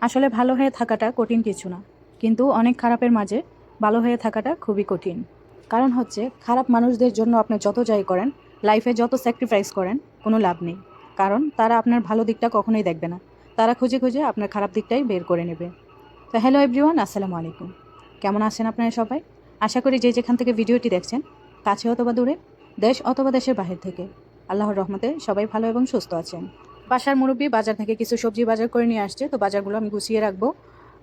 আসলে ভালো হয়ে থাকাটা কঠিন কিছু না। কিন্তু অনেক খারাপের মাঝে ভালো হয়ে থাকাটা খুবই কঠিন। কারণ হচ্ছে, খারাপ মানুষদের জন্য আপনি যত যাই করেন লাইফে যত স্যাক্রিফাইস করেন, কোনো লাভ নেই। কারণ তারা আপনার ভালো দিকটা কখনোই দেখবে না। তারা খুঁজে খুঁজে আপনার খারাপ দিকটাই বের করে নেবে। তো হ্যালো এভরিওয়ান আসসালামু আলাইকুম। কেমন আছেন আপনারা সবাই? আশা করি যে যেখান থেকে ভিডিওটি দেখছেন, কাছে অথবা দূরে, দেশ অথবা দেশের বাহির থেকে, আল্লাহর রহমতে সবাই ভালো এবং সুস্থ আছেন। বাসার মুরব্বী বাজার থেকে কিছু সবজি বাজার করে নিয়ে আসছে, তো বাজারগুলো আমি গুছিয়ে রাখব।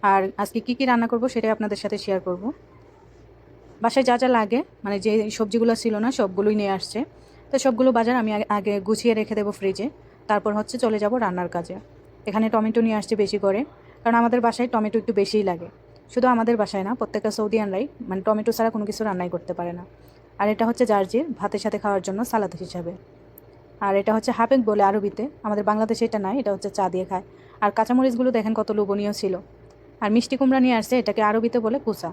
আর আজকে কী কী রান্না করব সেটাই আপনাদের সাথে শেয়ার করব। বাসায় যা যা লাগে মানে যে সবজিগুলো ছিল না, সবগুলোই নিয়ে আসছে। তো সবগুলো বাজার আমি আগে- গুছিয়ে রেখে দেবো ফ্রিজে তারপর হচ্ছে চলে যাব রান্নার কাজে। এখানে টমেটো নিয়ে আসছে বেশি করে, কারণ আমাদের বাসায় টমেটো একটু বেশিই লাগে। শুধু আমাদের বাসায় না, প্রত্যেকটা সৌদিয়ানরাই মানে টমেটো ছাড়া কোনো কিছু রান্নাই করতে পারে না। আর এটা হচ্ছে জার্জির, ভাতের সাথে খাওয়ার জন্য সালাদ হিসাবে। আর এটা হচ্ছে হাফেক বলে আরবিতে। আমাদের বাংলাদেশে এটা নাই, এটা হচ্ছে চা দিয়ে খায়। আর কাঁচামরিচগুলো দেখেন কত লোভনীয় ছিল। আর মিষ্টি কুমড়া নিয়ে আসছে, এটাকে আরবিতে বলে কুসা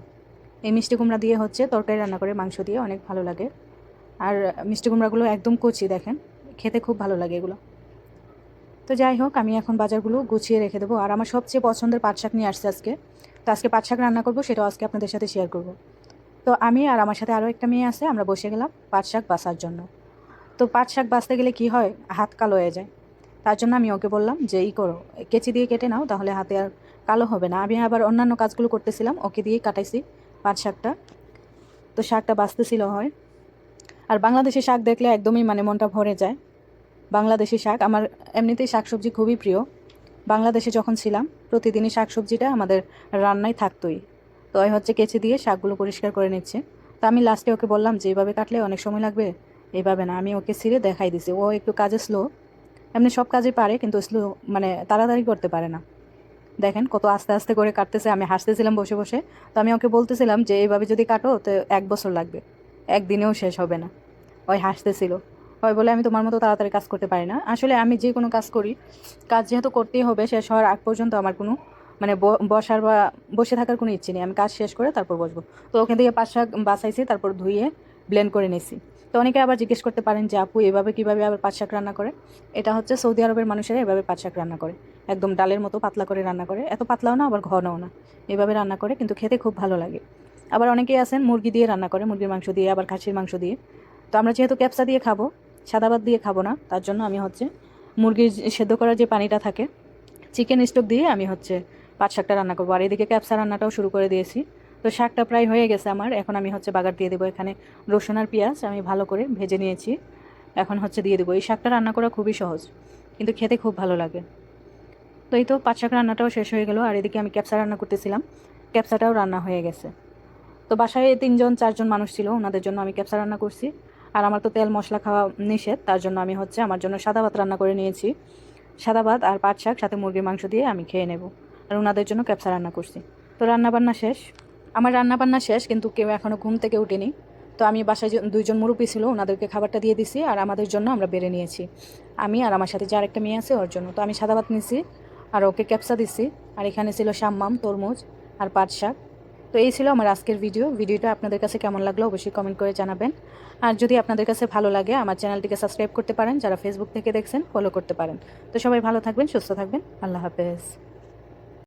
এই মিষ্টি কুমড়া দিয়ে হচ্ছে তরকারি রান্না করে মাংস দিয়ে অনেক ভালো লাগে। আর মিষ্টি কুমড়াগুলো একদম কচি, দেখেন। খেতে খুব ভালো লাগে এগুলো। তো যাই হোক, আমি এখন বাজারগুলো গুছিয়ে রেখে দেবো। আর আমার সবচেয়ে পছন্দের পাট শাক নিয়ে আসছে আজকে। তো আজকে পাট শাক রান্না করব, সেটাও আজকে আপনাদের সাথে শেয়ার করব। তো আমি আর আমার সাথে আরও একটা মেয়ে আছে, আমরা বসে গেলাম পাট শাক বাসার জন্য। তো পাট শাক বাছতে গেলে কি হয়? হাত কালো হয়ে যায়। তার জন্য আমি ওকে বললাম যে, ই করো, কেচি দিয়ে কেটে নাও, তাহলে হাতে আর কালো হবে না। আমি আবার অন্যান্য কাজগুলো করতেছিলাম, ওকে দিয়েই কাটাইছি পাট শাকটা। তো শাকটা বাঁচতেছিল হয়। আর বাংলাদেশি শাক দেখলে একদমই মানে মনটা ভরে যায়। বাংলাদেশি শাক আমার এমনিতেই শাকসবজি খুবই প্রিয়। বাংলাদেশে যখন ছিলাম, প্রতিদিনই শাকসবজিটা আমাদের রান্নায় থাকতোই। তো হচ্ছে কেচি দিয়ে শাকগুলো পরিষ্কার করে নিচ্ছে। তো আমি লাস্টে ওকে বললাম যে এইভাবে কাটলে অনেক সময় লাগবে? এইভাবে না, আমি ওকে ছিঁড়ে দেখাই দিছি। ও একটু কাজে স্লো এমনি সব কাজে পারে, কিন্তু স্লো মানে তাড়াতাড়ি করতে পারে না। দেখেন কত আস্তে আস্তে করে কাটতেছে, আমি হাসতেছিলাম বসে বসে। তো আমি ওকে বলতেছিলাম যে, এইভাবে যদি কাটো, তো এক বছর লাগবে, একদিনেও শেষ হবে না। ওই হাসতেছিল। হয় বলে, আমি তোমার মতো তাড়াতাড়ি কাজ করতে পারি না। আসলে আমি যে কোনো কাজ করি, কাজ যেহেতু করতেই হবে, শেষ হওয়ার আগ পর্যন্ত আমার কোনো মানে বসার বা বসে থাকার কোনো ইচ্ছে নেই। আমি কাজ শেষ করে তারপর বসবো। তো ওখান থেকে পাঁচ শাক বাছাইছি তারপর ধুয়ে ব্লেন্ড করে নিয়েছি তো অনেকে আবার জিজ্ঞেস করতে পারেন যে, আপু, এভাবে কীভাবে আবার পাঁচ শাক রান্না করে? এটা হচ্ছে সৌদি আরবের মানুষেরা এভাবে পাঁচ শাক রান্না করে। একদম ডালের মতো পাতলা করে রান্না করে। এত পাতলাও না, আবার ঘনও না। এভাবে রান্না করে, কিন্তু খেতে খুব ভালো লাগে। আবার অনেকেই আছেন মুরগি দিয়ে রান্না করে, মুরগির মাংস দিয়ে, আবার খাসির মাংস দিয়ে। তো আমরা যেহেতু ক্যাপসা দিয়ে খাব, সাদা ভাত দিয়ে খাব না, তার জন্য আমি হচ্ছে মুরগির সেদ্ধ করার যে পানিটা থাকে চিকেন স্টোক দিয়ে আমি হচ্ছে পাট শাকটা রান্না করব। আর এদিকে ক্যাপসা রান্নাটাও শুরু করে দিয়েছি। তো শাকটা প্রায় হয়ে গেছে আমার। এখন আমি হচ্ছে বাগার দিয়ে দেবো এখানে। রসুন আর পেঁয়াজ আমি ভালো করে ভেজে নিয়েছি। এখন হচ্ছে দিয়ে দেবো। এই শাকটা রান্না করা খুবই সহজ, কিন্তু খেতে খুব ভালো লাগে। তো এই তো পাঁচ শাক রান্নাটাও শেষ হয়ে গেলো, আর এদিকে আমি ক্যাপসা রান্না করতেছিলাম। ক্যাপসাটাও রান্না হয়ে গেছে। তো বাসায় তিনজন, চারজন মানুষ ছিল, ওনাদের জন্য আমি ক্যাপসা রান্না করছি। আর আমার তো তেল মশলা খাওয়া নিষেধ, তার জন্য আমি হচ্ছে আমার জন্য সাদা ভাত রান্না করে নিয়েছি। সাদা ভাত আর পাট শাক, সাথে মুরগির মাংস দিয়ে আমি খেয়ে নেব। আর ওনাদের জন্য ক্যাপসা রান্না করছি। তো রান্না বান্না শেষ। আমার রান্না বান্না শেষ, কিন্তু কেউ এখনও ঘুম থেকে উঠেনি। তো আমি বাসায় দুইজন মুরব্বী ছিল, ওনাদেরকে খাবারটা দিয়ে দিছি, আর আমাদের জন্য আমরা বেড়ে নিয়েছি। আমি আর আমার সাথে যে আরেকটা মেয়ে আছে, ওর জন্য। তো আমি সাদা ভাত নিছি, আর ওকে ক্যাপসা দিছি, আর এখানে ছিল সাম্মাম তরমুজ, আর পাট শাক। তো এই ছিল আমার আজকের ভিডিও। ভিডিওটা আপনাদের কাছে কেমন লাগল অবশ্যই কমেন্ট করে জানাবেন। আর যদি আপনাদের কাছে ভালো লাগে, আমার চ্যানেলটিকে সাবস্ক্রাইব করতে পারেন। যারা ফেসবুক থেকে দেখছেন ফলো করতে পারেন। তো সবাই ভালো থাকবেন, সুস্থ থাকবেন। আল্লাহ হাফেজ।